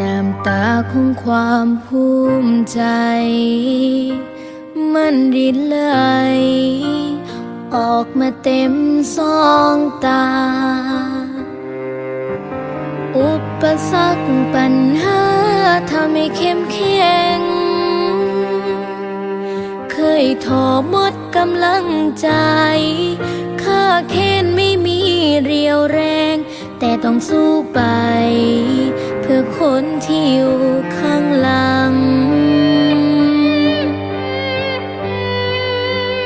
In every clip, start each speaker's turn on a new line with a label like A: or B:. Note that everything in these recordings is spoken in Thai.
A: น้ำตาของความภูมิใจ มันรินไหลออกมาเต็มสองตา อุปสรรคปัญหาทำให้เข้มแข็ง เคยท้อหมดกำลังใจข้าเค้นไม่มีเรียวแรง แต่ต้องสู้ไป คนที่อยู่ข้างหลัง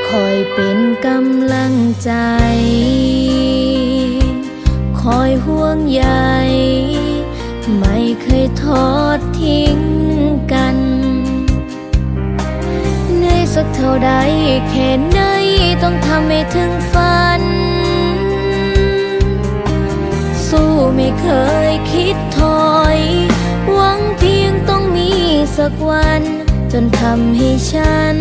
A: คอยเป็นกำลังใจ คอยห่วงใยไม่เคยทอดทิ้งกันเหนื่อยสักเท่าใดแค่ไหนต้องทำให้ถึงฝัน สู้ไม่เคยคิดถอย สักวัน จนทำให้ฉัน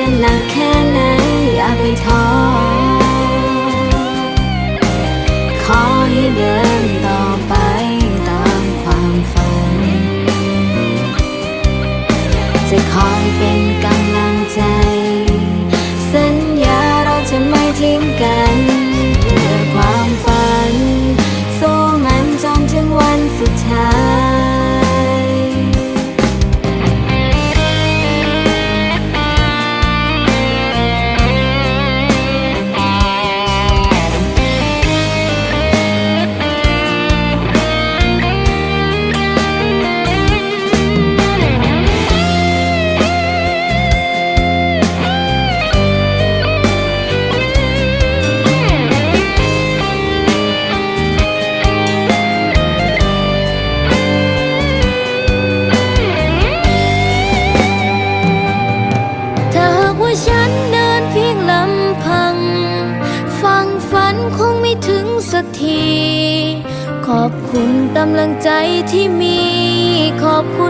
A: จะ สัก
B: ที ขอ
A: บคุณกำลังใจที่มี ขอบคุณ